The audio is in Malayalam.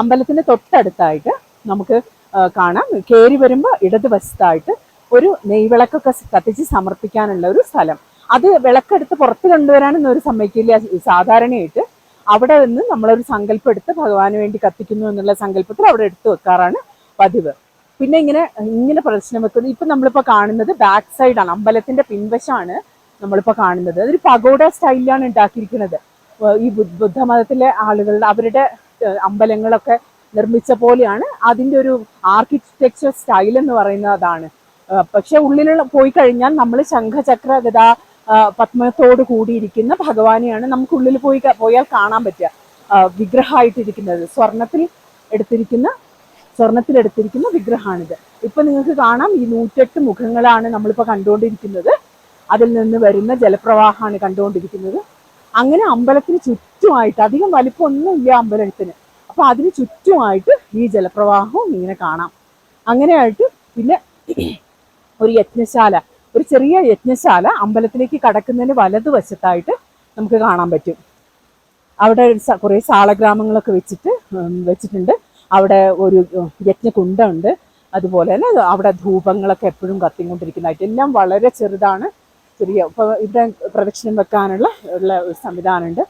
അമ്പലത്തിന്റെ തൊട്ടടുത്തായിട്ട് നമുക്ക് കാണാം. കയറി വരുമ്പോൾ ഇടതുവശത്തായിട്ട് ഒരു നെയ്വിളക്കൊക്കെ കത്തിച്ച് സമർപ്പിക്കാനുള്ള ഒരു സ്ഥലം. അത് വിളക്കെടുത്ത് പുറത്ത് കൊണ്ടുവരാനൊന്നും ഒരു സമ്മതിക്കില്ല. സാധാരണയായിട്ട് അവിടെ നിന്ന് നമ്മളൊരു സങ്കല്പം എടുത്ത് ഭഗവാന് വേണ്ടി കത്തിക്കുന്നു എന്നുള്ള സങ്കല്പത്തിൽ അവിടെ എടുത്തു വെക്കാറാണ് പതിവ്. പിന്നെ ഇങ്ങനെ ഇങ്ങനെ പ്രദർശനം വെക്കുന്നത് ഇപ്പം നമ്മളിപ്പോൾ കാണുന്നത് ബാക്ക് സൈഡാണ്. അമ്പലത്തിന്റെ പിൻവശമാണ് നമ്മളിപ്പോൾ കാണുന്നത്. അതൊരു പഗോഡ സ്റ്റൈലിലാണ് ഉണ്ടാക്കിയിരിക്കുന്നത്. ഈ ബുദ്ധ ബുദ്ധമതത്തിലെ ആളുകളുടെ അവരുടെ അമ്പലങ്ങളൊക്കെ നിർമ്മിച്ച പോലെയാണ്. അതിന്റെ ഒരു ആർക്കിടെക്ചർ സ്റ്റൈൽ എന്ന് പറയുന്നതാണ്. പക്ഷെ ഉള്ളിലുള്ള പോയി കഴിഞ്ഞാൽ നമ്മൾ ശംഖചക്ര ഗതാ പത്മത്തോട് കൂടിയിരിക്കുന്ന ഭഗവാനെയാണ് നമുക്ക് ഉള്ളിൽ പോയി പോയാൽ കാണാൻ പറ്റുക. വിഗ്രഹമായിട്ടിരിക്കുന്നത്. സ്വർണത്തിൽ എടുത്തിരിക്കുന്ന സ്വർണത്തിൽ എടുത്തിരിക്കുന്ന വിഗ്രഹമാണിത്. ഇപ്പൊ നിങ്ങൾക്ക് കാണാം ഈ നൂറ്റെട്ട് മുഖങ്ങളാണ് നമ്മളിപ്പോൾ കണ്ടുകൊണ്ടിരിക്കുന്നത്. അതിൽ നിന്ന് വരുന്ന ജലപ്രവാഹമാണ് കണ്ടുകൊണ്ടിരിക്കുന്നത്. അങ്ങനെ അമ്പലത്തിന് ചുറ്റുമായിട്ട് അധികം വലിപ്പമൊന്നും ഇല്ല അമ്പലത്തിന്. അപ്പൊ അതിന് ചുറ്റുമായിട്ട് ഈ ജലപ്രവാഹവും ഇങ്ങനെ കാണാം. അങ്ങനെയായിട്ട് പിന്നെ ഒരു യജ്ഞശാല ഒരു ചെറിയ യജ്ഞശാല അമ്പലത്തിലേക്ക് കടക്കുന്നതിന് വലതുവശത്തായിട്ട് നമുക്ക് കാണാൻ പറ്റും. അവിടെ കുറേ സാളഗ്രാമങ്ങളൊക്കെ വെച്ചിട്ട് വെച്ചിട്ടുണ്ട്. അവിടെ ഒരു യജ്ഞകുണ്ടുണ്ട് അതുപോലെ തന്നെ അവിടെ ധൂപങ്ങളൊക്കെ എപ്പോഴും കത്തിക്കൊണ്ടിരിക്കുന്നതായിട്ട്. എല്ലാം വളരെ ചെറുതാണ്. ചെറിയ ഇപ്പോൾ ഇവിടെ പ്രദക്ഷിണം വെക്കാനുള്ള ഉള്ള ഒരു സംവിധാനമുണ്ട്.